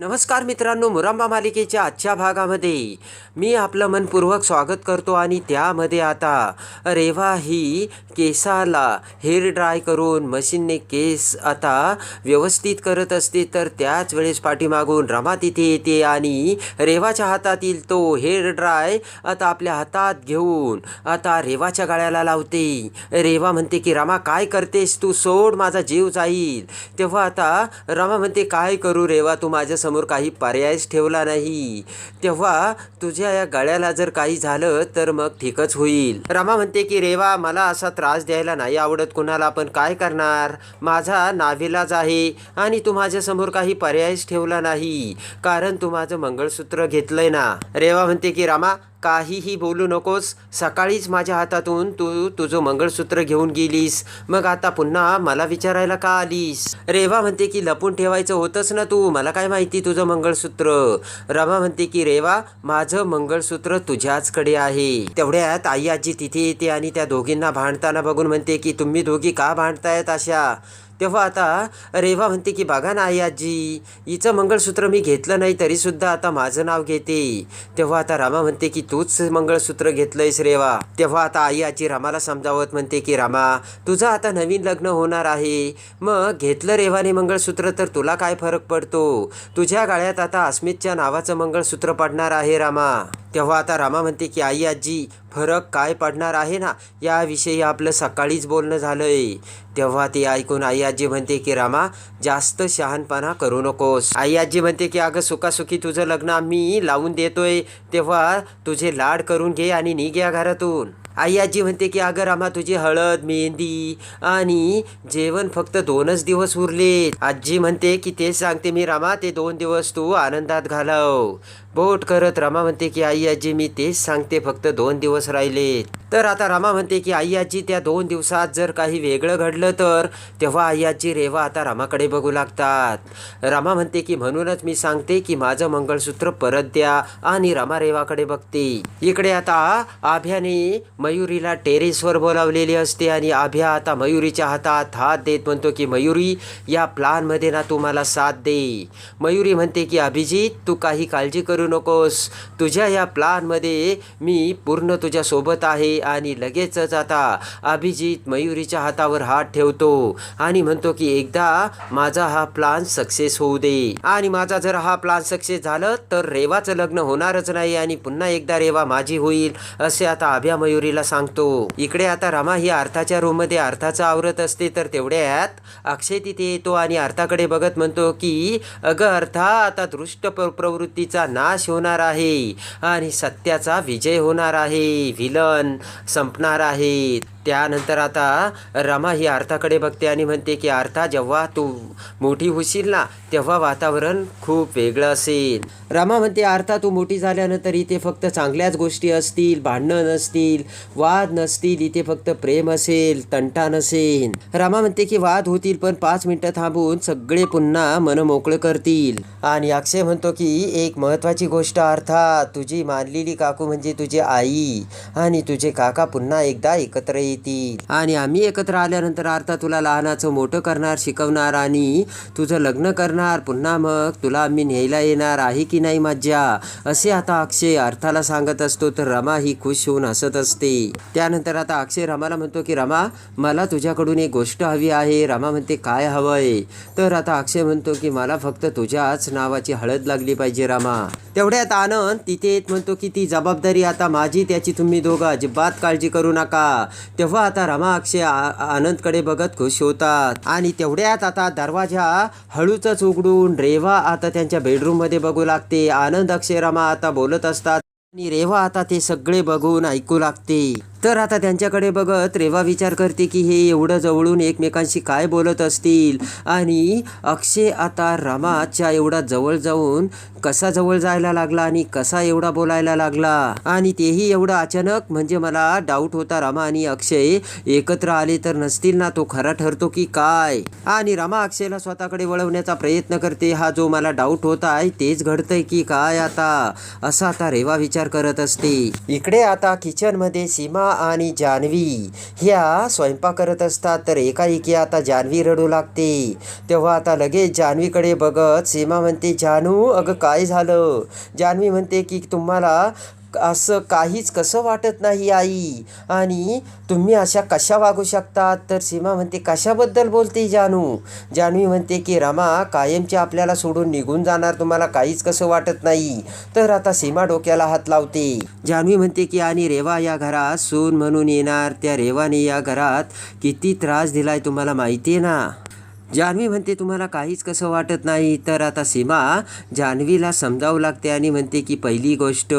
नमस्कार मित्रांनो मुरांबा मालिकेच्या आजच्या भागामध्ये मी आपलं मनपूर्वक स्वागत करतो आणि त्यामध्ये आता रेवा ही केसाला हेअर ड्राय करून मशीनने केस आता व्यवस्थित करत असते तर त्याच वेळेस पाठीमागून रमा तिथे येते आणि रेवाच्या हातातील तो हेअर ड्राय आता आपल्या हातात घेऊन आता रेवाच्या गळ्याला लावते. रेवा म्हणते की रमा काय करतेस? तू सोड माझा जीव जाईल. तेव्हा आता रमा म्हणते काय करू रेवा तू माझ्या समोर काही पर्यायच ठेवला नाही. तेव्हा तुझ्या या गळ्याला जर काही झालं तर मग ठीकच होईल. रमा म्हणते की रेवा मला असा त्रास द्यायला नाही आवडत कुणाला पण काय करणार? माझा नाविलाज आहे आणि तू माझ्यासमोर काही पर्यायच ठेवला नाही. कारण तू माझं मंगळसूत्र घेतलंय ना. रेवा म्हणते की रामा काहीही बोलू नकोस. सकाळीच माझ्या हातातून तू तुझं मंगळसूत्र घेऊन गेलीस. मग आता पुन्हा मला विचारायला का आलीस? रेवा म्हणते की लपून ठेवायचं होतंच ना तू. मला काय माहिती तुझं मंगळसूत्र? रमा म्हणते की रेवा माझं मंगळसूत्र तुझ्याचकडे आहे. तेवढ्यात आई आजी तिथे येते आणि त्या दोघींना भांडताना बघून म्हणते की तुम्ही दोघी का भांडतायत अशा? तेव्हा आता रेवा म्हणते की बघा ना आई आजी हिचं मंगळसूत्र मी घेतलं नाही तरीसुद्धा आता माझं नाव घेते. तेव्हा आता रामा म्हणते की तूच मंगळसूत्र घेतलंयस रेवा. तेव्हा आता आई आजी रामाला समजावत म्हणते की रामा तुझं आता नवीन लग्न होणार आहे. मग घेतलं रेवाने मंगळसूत्र तर तुला काय फरक पडतो? तुझ्या गाळ्यात आता अस्मितच्या नावाचं मंगळसूत्र पडणार आहे रामा. तेव्हा आता रामा म्हणते की आई आजी फरक काय पडणार आहे ना? याविषयी आपलं सकाळीच बोलणं झालंय. तेव्हा ती ऐकून आई आजी म्हणते की रामा जास्त शहाणपणा करू नकोस. आई आजी म्हणते की अगं सुखासुखी तुझं लग्न आम्ही लावून देतोय. तेव्हा तुझे लाड करून घे आणि निघ्या घरातून. आई आजी म्हणते की अगं रामा तुझी हळद मेहंदी आणि जेवण फक्त दोनच दिवस उरले आजी म्हणते की तेच सांगते मी रामा ते दोन दिवस तू आनंदात घालव. बोट करत रमा म्हणते की आई आजी मी तेच सांगते फक्त दोन दिवस राहिले. तर आता रमा म्हणते की आई आजी त्या दोन दिवसात जर काही वेगळं घडलं तर? तेव्हा आई आजी रेवा आता रामाकडे बघू लागतात. रमा म्हणते की म्हणूनच मी सांगते की माझं मंगळसूत्र परत द्या आणि रमा रेवाकडे बघते. इकडे आता आभ्याने मयुरीला टेरेसवर बोलावलेली असते आणि आभ्या आता मयुरीच्या हातात हात देत म्हणतो की मयुरी या प्लानमध्ये ना तू मला साथ दे. मयुरी म्हणते की अभिजित तू काही काळजी करू नकोस. तुझ्या या प्लानमध्ये मी पूर्ण तुझ्या सोबत आहे आणि लगेचच आता अभिजित मयुरीच्या हातावर हात ठेवतो आणि म्हणतो की एकदा माझा हा प्लान सक्सेस होऊ दे. आणि माझा जर हा प्लान सक्सेस झालं तर रेवाचं लग्न होणारच नाही आणि पुन्हा एकदा रेवा माझी होईल असे आता अभ्या मयुरीला सांगतो. इकडे आता रमा ही अर्थाच्या रूममध्ये अर्थाचं आवरत असते तर तेवढ्यात अक्षय तिथे येतो आणि अर्थाकडे बघत म्हणतो की अगं अर्था आता दृष्ट प्र- प्रवृत्तीचा नाश होणार आहे आणि सत्याचा विजय होणार आहे. विलन संपणार आहे. त्यानंतर आता रमा ही अर्थाकडे बघते आणि म्हणते की आर्था जेव्हा तू मोठी होशील ना तेव्हा वातावरण खूप वेगळं असेल. रमा म्हणते आर्था तू मोठी झाल्यानंतर इथे फक्त चांगल्याच गोष्टी असतील भांडणं नसतील वाद नसतील इथे फक्त प्रेम असेल तंटा नसेल. रमा म्हणते की वाद होतील पण पाच मिनिटं थांबून सगळे पुन्हा मन मोकळं करतील. आणि अक्षय म्हणतो की एक महत्वाची गोष्ट अर्थात तुझी मानलेली काकू म्हणजे तुझी आई आणि तुझे काका पुन्हा एकदा एकत्र येतील. येतील. आणि आम्ही एकत्र आल्यानंतर अर्थात तुला लहानाचं मोठं करणार शिकवणार आणि तुझं लग्न करणार. पुन्हा मग तुला आम्ही न्यायला येणार आहे की नाही मज्जा? असे आता अक्षय अर्थाला सांगत असतो तर रमा ही खुश होऊन हसत असते. त्यानंतर आता अक्षय रमाला म्हणतो की रमा मला तुझ्याकडून एक गोष्ट हवी आहे. रमा म्हणते काय हवंय? तर आता अक्षय म्हणतो की मला फक्त तुझ्याच नावाची हळद लागली पाहिजे रमा. तेवढ्यात आनंद तिथे येत म्हणतो की ती जबाबदारी आता माझी त्याची तुम्ही दोघं अजिबात काळजी करू नका. तेव्हा आता रमा अक्षय आ- आनंदकडे बघत खुश होतात. आणि तेवढ्यात आता दरवाजा हळूच उघडून रेवा आता त्यांच्या बेडरूममध्ये बघू लागते. आनंद अक्षय रमा आता बोलत असतात. आणि रेवा आता ते सगळे बघून ऐकू लागते. तर आता त्यांच्याकडे बघत रेवा विचार करते की हे एवढं जवळून एकमेकांशी काय बोलत असतील? आणि अक्षय आता रमाच्या एवढा जवळ जाऊन कसा जवळ जायला लागला आणि कसा एवढा बोलायला लागला? आणि तेही एवढं अचानक म्हणजे मला डाऊट होता रमा आणि अक्षय एकत्र आले तर नसतील ना तो खरा ठरतो की काय? आणि रमा अक्षयला स्वतःकडे वळवण्याचा प्रयत्न करते. हा जो मला डाऊट होता आहे तेच घडतंय की काय आता? असा आता रेवा विचार करत असते. इकडे आता किचनमध्ये सीमा आणि जान्हवी. ह्या स्वयंपाक करत असतात तर एकाएकी आता जान्हवी रडू लागते. तेव्हा आता लगेच जान्हवीकडे बघत सीमा म्हणते जानू अगं काय झालं? जान्हवी म्हणते की तुम्हाला असं काहीच कसं वाटत नाही आई. आणि तुम्ही अशा कशा वागू शकतात? तर सीमा म्हणते कशाबद्दल बोलते जानू? जानवी म्हणते की रमा कायमची आपल्याला सोडून निघून जाणार तुम्हाला काहीच कसं वाटत नाही. तर आता सीमा डोक्याला हात लावते. जानवी म्हणते की आणि रेवा या घरात सून म्हणून येणार. त्या रेवाने या घरात किती त्रास दिलाय तुम्हाला माहिती आहे ना? जान्हवी म्हणते तुम्हाला काहीच कसं वाटत नाही. तर आता सीमा जान्हवीला समजावू लागते आणि म्हणते की पहिली गोष्ट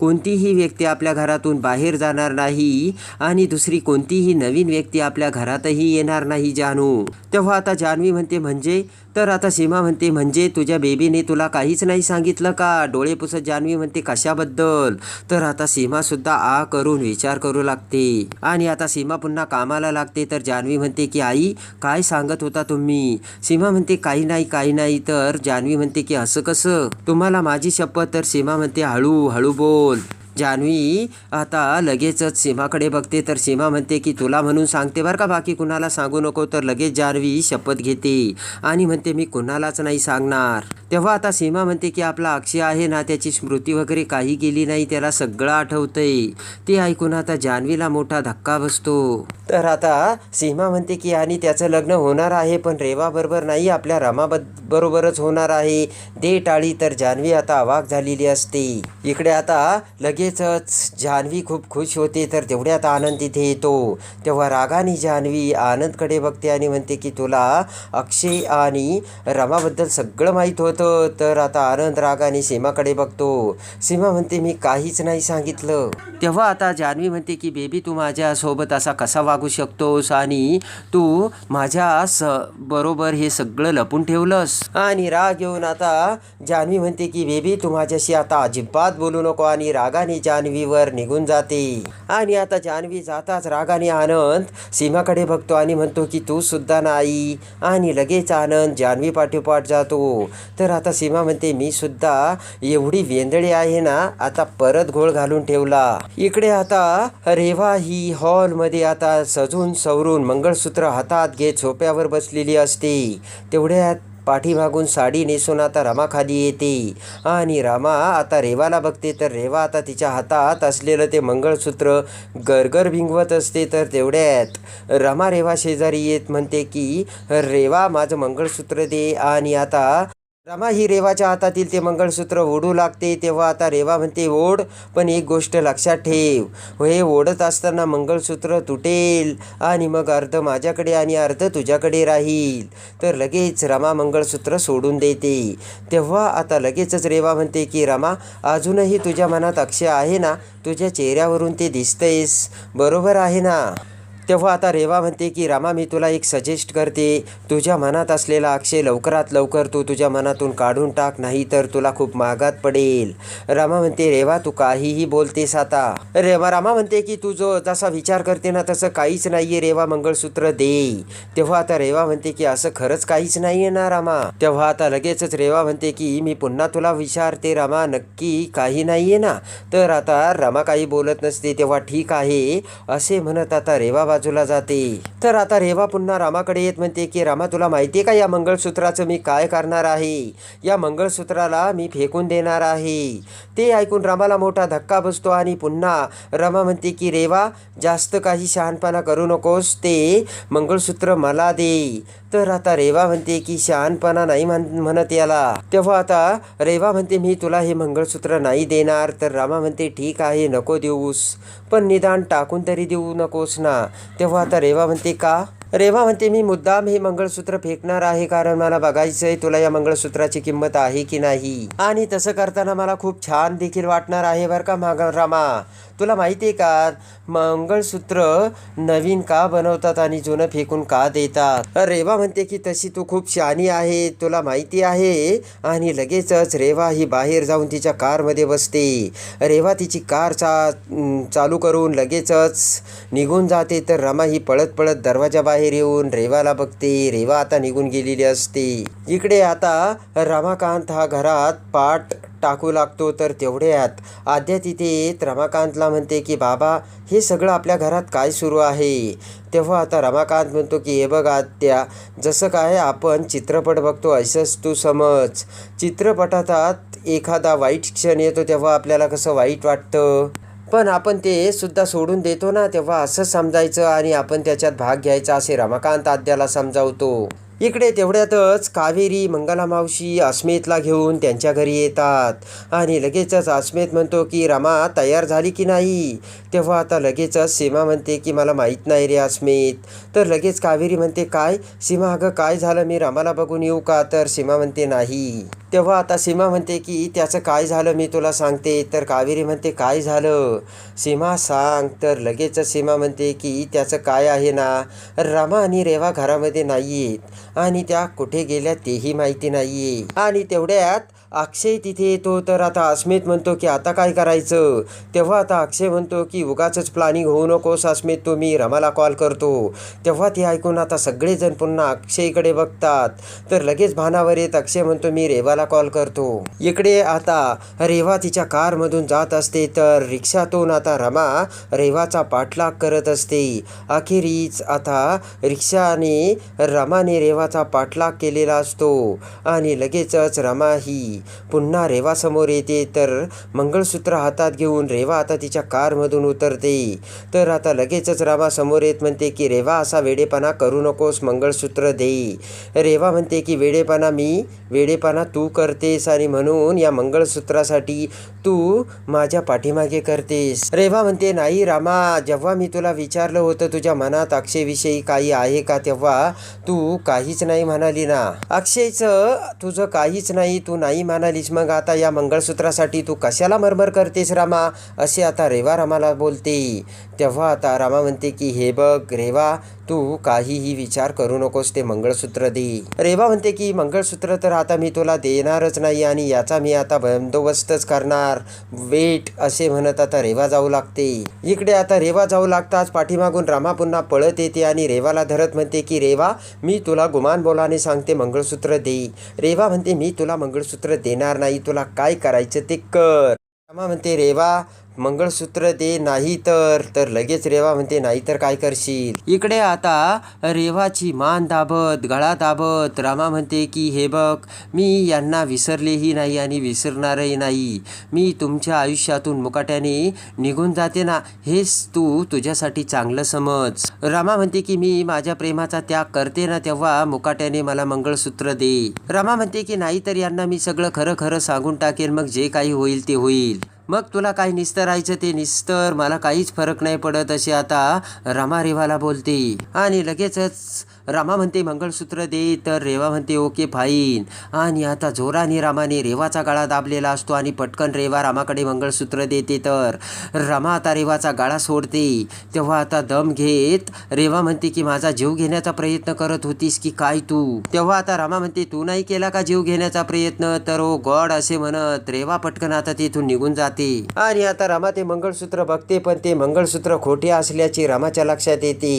कोणतीही व्यक्ती आपल्या घरातून बाहेर जाणार नाही आणि दुसरी कोणतीही नवीन व्यक्ती आपल्या घरातही येणार नाही जानू. तेव्हा आता जान्हवी म्हणते म्हणजे? तर आता सीमा म्हणते म्हणजे तुझ्या बेबीने तुला काहीच नाही सांगितलं का? डोळे पुसत जान्हवी म्हणते कशाबद्दल? तर आता सीमासुद्धा आ करून विचार करू लागते. आणि आता सीमा पुन्हा कामाला लागते. तर जान्हवी म्हणते की आई काय सांगत होता तुम्ही? मी. सीमा म्हणते काही नाही काही नाही. तर जान्हवी म्हणते की असं कसं? तुम्हाला माझी शपथ. तर सीमा म्हणते हळू हळू बोल. जान्हवी आता लगेचच सीमाकडे बघते तर सीमा म्हणते की तुला म्हणून सांगते बरं का बाकी कुणाला सांगू नको. तर लगेच जान्हवी शपथ घेते आणि म्हणते मी कुणालाच नाही सांगणार. तेव्हा आता सीमा म्हणते की आपला अक्षय आहे ना त्याची स्मृती वगैरे काही गेली नाही त्याला सगळं आठवतंय. ते ऐकून आता जान्हवीला मोठा धक्का बसतो. तर आता सीमा म्हणते की आणि त्याचं लग्न होणार आहे पण रेवाबरोबर नाही आपल्या रमा बरोबरच होणार आहे. दे टाळी तर जान्हवी आता अवाक झालेली असते. इकडे आता लगेच लगेचच. जान्हवी खूप खुश होते तर तेवढ्यात आनंद तिथे येतो. तेव्हा रागाने जान्हवी आनंदकडे बघते आणि म्हणते की तुला अक्षय आणि रमाबद्दल सगळं माहीत होतं तर आता आनंद रागाने सीमाकडे बघतो. सीमा म्हणते मी काहीच नाही सांगितलं. तेव्हा आता जान्हवी म्हणते की बेबी तू माझ्यासोबत असा कसा वागू शकतोस आणि तू माझ्या स बरोबर हे सगळं लपून ठेवलंस? आणि राग येऊन आता जान्हवी म्हणते की बेबी तू माझ्याशी आता अजिबात बोलू नको आणि रागाने जान्हवीवर निघून जाते. आणि आता जान्हवी जाताच रागाने आनंद सीमाकडे बघतो आणि म्हणतो की तू सुद्धा नाही. आणि लगेच आनंद जान्हवी पाठोपाठ जातो. तर आता सीमा म्हणते मी सुद्धा एवढी वेंदळी आहे ना आता परत घोळ घालून ठेवला. इकडे आता रेवा ही हॉलमध्ये आता सजून सवरून मंगळसूत्र हातात घेत सोप्यावर बसलेली असते. तेवढ्यात पाठीमागून साडी नेसून आता रमा खाली येते. आणि रमा आता रेवाला बघते तर रेवा आता तिच्या हातात असलेलं ते मंगळसूत्र गरगर भिंगवत असते तर तेवढ्यात. रमा रेवा शेजारी येत म्हणते की रेवा माझं मंगळसूत्र दे. आणि आता रमा ही रेवाच्या हातातील ते मंगळसूत्र ओढू लागते तेव्हा आता रेवा म्हणते ओढ पण एक गोष्ट लक्षात ठेव हे ओढत असताना मंगळसूत्र तुटेल आणि मग अर्ध माझ्याकडे आणि अर्ध तुझ्याकडे राहील. तर लगेच रमा मंगळसूत्र सोडून देते. तेव्हा आता लगेचच रेवा म्हणते की रमा अजूनही तुझ्या मनात अक्षय आहे ना? तुझ्या चेहऱ्यावरून ते दिसतंयस. बरोबर आहे ना? तेव्हा आता रेवा म्हणते की रामा मी तुला एक सजेस्ट करते. तुझ्या मनात असलेला अक्षय लवकरात लवकर तू तुझ्या मनातून काढून टाक नाही तर तुला खूप मागात पडेल. रामा म्हणते रेवा तू काहीही बोलतेस आता. रेवा रामा म्हणते की तू जो जसा विचार करते ना तसं काहीच नाहीये रेवा मंगळसूत्र दे. तेव्हा आता रेवा म्हणते की असं खरंच काहीच नाहीये ना रामा. तेव्हा आता लगेचच रेवा म्हणते की मी पुन्हा तुला विचारते रामा नक्की काही नाहीये ना? तर आता रामा काही बोलत नसते तेव्हा ठीक आहे असे म्हणत आता रेवा बाजूला जाते. तर आता रेवा पुन्हा रामाकडे येत म्हणते की रामा तुला माहिती आहे का या मंगळसूत्राचं मी काय करणार आहे? या मंगळसूत्राला मी फेकून देणार आहे. ते ऐकून रामाला मोठा धक्का बसतो आणि पुन्हा रमा म्हणते की रेवा जास्त काही शहाणपणा करू नकोस. ते मंगळसूत्र मला दे. तर आता रेवा म्हणते की शहाणपणा नाही म्हण म्हणत याला. तेव्हा आता रेवा म्हणते मी तुला हे मंगळसूत्र नाही देणार. तर रामा म्हणते ठीक आहे नको देऊस. पण निदान टाकून तरी देऊ नकोस ना. तेव्हा आता रेवा म्हणते का? रेवा म्हणते मी मुद्दाम हे मंगळसूत्र फेकणार आहे कारण मला बघायचं आहे तुला या मंगळसूत्राची किंमत आहे की नाही. आणि तसं करताना मला खूप छान देखील वाटणार आहे बरं का माग रामा. तुला माहिती आहे का मंगळसूत्र नवीन का बनवतात आणि जुनं फेकून का देतात? रेवा म्हणते की तशी तू खूप शहाणी आहे तुला माहिती आहे. आणि लगेचच रेवा ही बाहेर जाऊन तिच्या कारमध्ये बसते. रेवा तिची कार चा चालू करून लगेचच निघून जाते. तर रमा ही पळत पळत दरवाजा बाहेर येऊन रेवाला बघते रेवा आता निघून गेलेली असते. इकडे आता रमाकांत हा घरात पाठ टाकू लागतो तर तेवढ्यात. आद्या तिथे येत रमाकांतला म्हणते की बाबा हे सगळं आपल्या घरात काय सुरू आहे? तेव्हा आता रमाकांत म्हणतो की हे बघ आत्या जसं काय आपण चित्रपट बघतो असंच तू समज. चित्रपटात एखादा वाईट क्षण येतो तेव्हा आपल्याला कसं वाईट वाटतं? पण आपण ते सुद्धा सोडून देतो ना तेव्हा असं समजायचं आणि आपण त्याच्यात भाग घ्यायचा असे रमाकांत आद्याला समजावतो. इकडे तेवढ्यातच कावेरी मंगला मावशी अस्मितला घेऊन त्यांच्या घरी येतात. आणि लगेचच अस्मित म्हणतो की रमा तयार झाली की नाही? तेव्हा आता लगेचच सीमा म्हणते की मला माहीत नाही रे अस्मित तर लगेच कावेरी म्हणते काय? सीमा अगं काय झालं? मी रमाला बघून येऊ का? तर सीमा म्हणते नाही. तेव्हा आता सीमा म्हणते की त्याचं काय झालं? मी तुला सांगते. तर कावेरी म्हणते काय झालं? सीमा सांग. तर लगेचच सीमा म्हणते की त्याचं काय आहे ना? रमा आणि रेवा घरामध्ये नाही आहेत आणि त्या कुठे गेल्या तेही माहिती नाही आहे आणि तेवढ्यात अक्षय तिथे येतो तर आता अस्मित म्हणतो की आता काय करायचं? तेव्हा आता अक्षय म्हणतो की उगाचच प्लॅनिंग होऊ नकोस अस्मित तो मी रमाला कॉल करतो. तेव्हा ते ऐकून आता सगळेजण पुन्हा अक्षयकडे बघतात. तर लगेच भानावर येत अक्षय म्हणतो मी रेवाला कॉल करतो. इकडे आता रेवा तिच्या कारमधून जात असते तर रिक्षातून आता रमा रेवाचा पाठलाग करत असते. अखेरीच आता रिक्षाने रमाने रेवाचा पाठलाग केलेला असतो आणि लगेचच रमा ही पुन्हा रेवासमोर येते. तर मंगळसूत्र हातात घेऊन रेवा आता तिच्या कारमधून उतरते. तर आता लगेचच रामा समोर येत म्हणते की रेवा असा वेडेपणा करू नकोस मंगळसूत्र दे. रेवा म्हणते की वेडेपणा मी वेडेपणा तू करतेस आणि म्हणून या मंगळसूत्रासाठी तू माझ्या पाठीमागे करतेस. रेवा म्हणते नाही रामा जेव्हा मी तुला विचारलं होतं तुझ्या मनात अक्षयविषयी काही आहे का तेव्हा तू काहीच नाही म्हणाली ना. अक्षयचं तुझं काहीच नाही तू नाही म्हणालीस मग आता या मंगळसूत्रासाठी तू कशाला मरमर करतेस रामा? असे आता रेवा रामाला बोलते. तेव्हा आता रामा म्हणते की हे बघ रेवा तू काहीही विचार करू नकोस ते मंगळसूत्र दे. रेवा म्हणते की मंगळसूत्र तर आता मी तुला देणारच नाही आणि याचा मी आता बंदोबस्तच करणार. वेट असे म्हणत आता रेवा जाऊ लागते. इकडे आता रेवा जाऊ लागताच पाठीमागून रामा पुन्हा पळत येते आणि रेवाला धरत म्हणते की रेवा मी तुला गुमान बोलाने सांगते मंगळसूत्र दे. रेवा म्हणते मी तुला मंगळसूत्र देणार नाही तुला काय करायचं ते कर. रमा म्हणते रेवा मंगळसूत्र दे नाही तर तर लगेच रेवा म्हणते नाही तर काय करशील? इकडे आता रेवाची मान दाबत गळा दाबत रामा म्हणते की हे बघ मी यांना विसरलेही नाही आणि विसरणारही नाही. मी तुमच्या आयुष्यातून मुकाट्याने निघून जाते ना हेच तू तुझ्यासाठी चांगलं समज. रामा म्हणते की मी माझ्या प्रेमाचा त्याग करते ना तेव्हा मुकाट्याने मला मंगळसूत्र दे. रामा म्हणते की नाही तर यांना मी सगळं खरं खरं सांगून टाकेन मग जे काही होईल ते होईल. मग तुला काय राहायचं ते निस्तर? मला काहीच फरक नाही पडत अशी आता रमा रेवाला बोलते. आणि लगेचच रमा म्हणते मंगळसूत्र दे. तर रेवा म्हणते ओके फाईन आणि आता जोराने रामाने रेवाचा गाळा दाबलेला असतो आणि पटकन रेवा रामाकडे मंगळसूत्र देते. तर रमा आता रेवाचा गाळा सोडते. तेव्हा आता दम घेत रेवा म्हणते की माझा जीव घेण्याचा प्रयत्न करत होतीस की काय तू? तेव्हा आता रामा म्हणते तू नाही केला का जीव घेण्याचा प्रयत्न? तर ओ गॉड असे म्हणत रेवा पटकन आता तिथून निघून जाते. आणि आता रमा ते मंगळसूत्र बघते पण ते मंगळसूत्र खोटे असल्याचे रामाच्या लक्षात येते.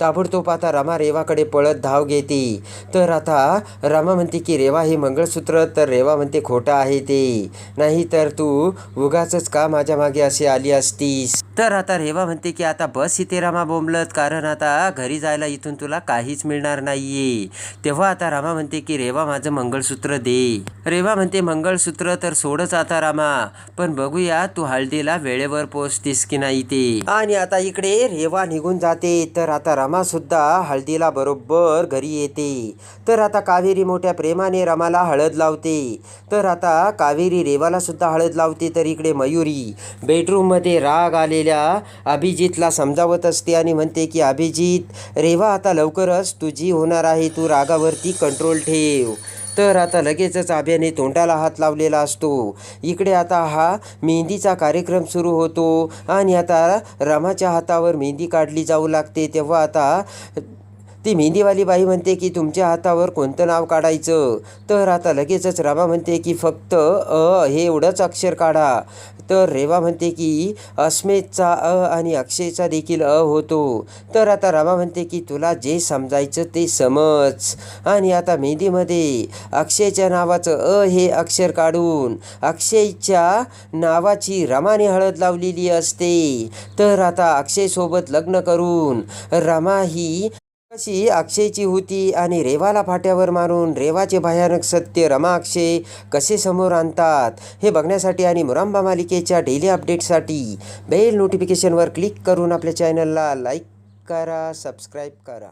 ताबडतोब आता रमा रेवाकडे पळत धाव घेते. तर आता रामा म्हणते की रेवा हे मंगळसूत्र तर रेवा म्हणते खोटं आहे ते. नाही तर तू उगाच का माझ्या मागे अशी आली असतीस? तर आता रेवा म्हणते की आता बस इथे रामा बोंबलत कारण आता घरी जायला इथून तुला काहीच मिळणार नाहीये. तेव्हा आता रामा म्हणते की रेवा माझं मंगळसूत्र दे. रेवा म्हणते मंगळसूत्र तर सोडच आता रामा पण बघूया तू हळदीला वेळेवर पोचतीस की नाही ते. आणि आता इकडे रेवा निघून जाते. तर आता रामा सुद्धा हळदीला बरोबर घरी येते. तर आता कावेरी मोठ्या प्रेमाने रमाला हळद लावते. तर आता कावेरी रेवाला सुद्धा हळद लावते तर इकडे मयुरी. बेडरूममध्ये राग आलेल्या अभिजितला समजावत असते आणि म्हणते की अभिजित रेवा आता लवकरच तुझी होणार आहे. तू रागावरती कंट्रोल ठेव. तर आता लगेचच आभ्याने तोंडाला हात लावलेला असतो. इकडे आता हा मेहंदीचा कार्यक्रम सुरू होतो आणि आता रमाच्या हातावर मेहंदी काढली जाऊ लागते. तेव्हा आता ती मेहंदीवाली बाई म्हणते की तुमच्या हातावर कोणतं नाव काढायचं? तर आता लगेचच रमा म्हणते की फक्त अ हे एवढंच अक्षर काढा. तर रेवा म्हणते की अस्मेचा अ आणि अक्षयचा देखील अ होतो. तर आता रमा म्हणते की तुला जे समजायचं ते समज. आणि आता मेहंदीमध्ये अक्षयच्या नावाचं अ हे अक्षर काढून अक्षयच्या नावाची रमाने हळद लावलेली असते. तर आता अक्षयसोबत लग्न करून रमा ही अशी अक्षयची होती आणि रेवाला फाट्यावर मारून रेवाचे भयानक सत्य रमा अक्षय कसे समोर आणतात हे बघण्यासाठी आणि मुरांबा मालिकेच्या डेली अपडेटसाठी बेल नोटिफिकेशनवर क्लिक करून आपल्या चॅनलला लाईक करा सबस्क्राईब करा.